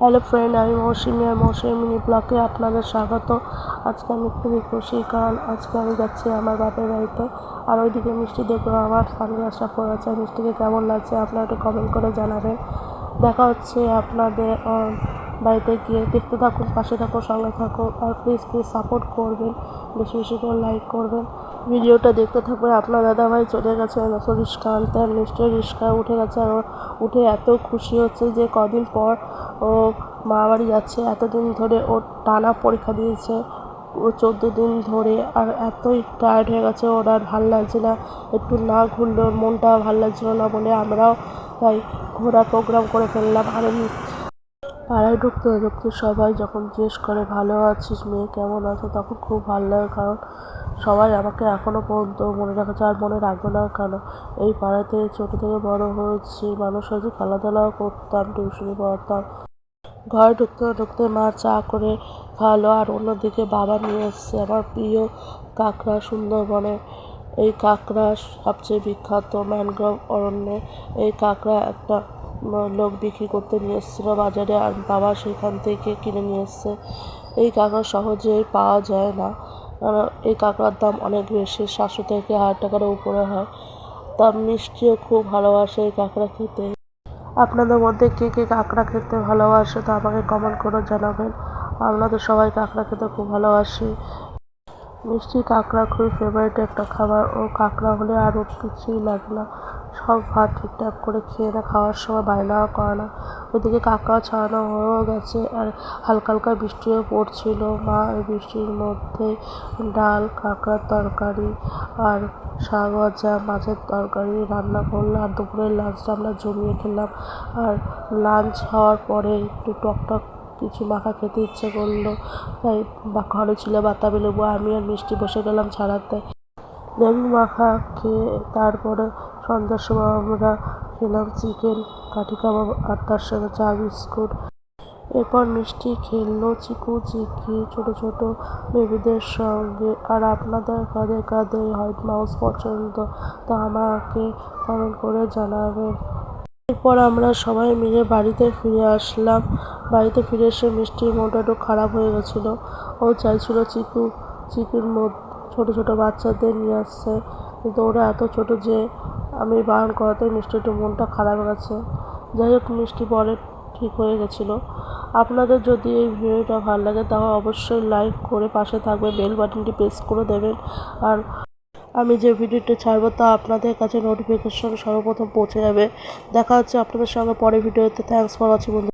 Hello friend আমি মৌসুমি আর মৌসুমিনী ব্লকে আপনাদের স্বাগত। আজকে আমি খুবই খুশি, কারণ আজকে আমি যাচ্ছি আমার বাপের বাড়িতে। আর ওইদিকে মিষ্টি দেখব আমার সানগ্লাসটা পরে আছে। মিষ্টিকে কেমন লাগছে, আপনারা একটু কমেন্ট করে জানাবেন। দেখা হচ্ছে আপনাদের বাড়িতে গিয়ে দেখতে থাকুন, পাশে থাকুন, সঙ্গে থাকুন আর প্লিজ প্লিজ সাপোর্ট করবেন। বেশি বেশি করে লাইক করবেন। ভিডিওটা দেখতে থাকবে আপনার দাদাভাই চলে গেছে নতুন রিক্সা আর মিষ্টির রিক্সায় উঠে গেছে আর উঠে এত খুশি হচ্ছে যে কদিন পর ও মা বাড়ি যাচ্ছে। এতদিন ধরে ও টানা পরীক্ষা দিয়েছে। ও চোদ্দ দিন ধরে আর এতই টায়ার্ড হয়ে গেছে। ওর আর ভালো লাগছে না। একটু না ঘুরলে ওর মনটা ভালো লাগছিল না বলে আমরাও তাই ঘোরা প্রোগ্রাম করে ফেললাম। আর পাড়ায় ঢুকতে ঢুকতে সবাই যখন জিজ্ঞেস করে, ভালো আছিস মেয়ে? কেমন আছে? তখন খুব ভালো লাগে, কারণ সবাই আমাকে এখনও পর্যন্ত মনে রাখেছে আর মনে রাখবে না কেন। এই পাড়াতে ছোটো থেকে বড় হয়েছি, মানুষ হয়েছি, খেলাধুলাও করতাম টিউশনি পড়তাম। ঘরে ঢুকতে ঢুকতে মা চা করে খাওয়ালো আর অন্যদিকে বাবা নিয়ে এসছে, আমার প্রিয় কাঁকড়া সুন্দরবনে। এই কাঁকড়া সবচেয়ে বিখ্যাত ম্যানগ্রোভ অরণ্যে। এই কাঁকড়া একটা লোক বিক্রি করতে নিয়ে এসেছিল বাজারে আর বাবা সেখান থেকে কিনে নিয়ে এসছে। এই কাঁকড়া সহজেই পাওয়া যায় না। এই কাঁকড়ার দাম অনেক বেশি। সাতশো থেকে হাজার টাকার উপরে হয়। তা মিষ্টিও খুব ভালোবাসে এই কাঁকড়া খেতে। আপনাদের মধ্যে কে কে কাঁকড়া খেতে ভালোবাসে তা আমাকে কমেন্ট করে জানাবেন। আপনাদের সবাই কাঁকড়া খেতে খুব ভালোবাসি। মিষ্টি কাঁকড়া খুবই ফেভারিট একটা খাবার। ও কাঁকড়া হলে আরও কিছুই লাগে না। সব ভাত ঠিকঠাক করে খেয়ে না, খাওয়ার সময় বায়নাও করে না। ওইদিকে কাকা ছাড়ানো হয়েও গেছে আর হালকা হালকা বৃষ্টিও পড়ছিল। মা এই বৃষ্টির মধ্যে ডাল, কাঁকড়ার তরকারি আর শাক ভাজা, মাছের তরকারি রান্না করল আর দুপুরের লাঞ্চটা আমরা জমিয়ে খেলাম। আর লাঞ্চ হওয়ার পরে একটু টক টক কিছু মাখা খেতে ইচ্ছে করল। তাই ঘরে ছিল বাতাবি লেবু, আমি আর মিষ্টি বসে গেলাম ছাড়াতে। লেবু মাখা খেয়ে তারপরে সন্ধ্যার সময় আমরা খেলাম চিকেন কাঠি কাবাব আর তার সাথে চা, বিস্কুট। এরপর মিষ্টি খেললো চিকু, চিকি, ছোট ছোট বেবিদের সঙ্গে। আর আপনাদের কাঁধে কাঁধে হোয়াইট মাউস পছন্দ, তা আমাকে কমেন্ট করে জানাবেন। এরপর আমরা সবাই মিলে বাড়িতে ফিরে আসলাম। বাড়িতে ফিরে এসে মিষ্টির মনটা একটু খারাপ হয়ে গেছিল। ও চাইছিল চিকু, চিকুর মধ্যে ছোটো ছোটো বাচ্চাদের নিয়ে আসছে। কিন্তু ওরা এত ছোট যে আমি বারণ করাতে মিষ্টি একটু মনটা খারাপ গেছে। যাই হোক, মিষ্টি পরে ঠিক হয়ে গেছিল। আপনাদের যদি এই ভিডিওটা ভালো লাগে, তাহলে অবশ্যই লাইক করে পাশে থাকবে বেল বাটনটি প্রেস করে দেবেন। আর আমি যে ভিডিওটা ছাড়বো, তা আপনাদের কাছে নোটিফিকেশন সর্বপ্রথম পৌঁছে যাবে। দেখা হচ্ছে আপনাদের সঙ্গে পরে ভিডিওতে। Thanks for watching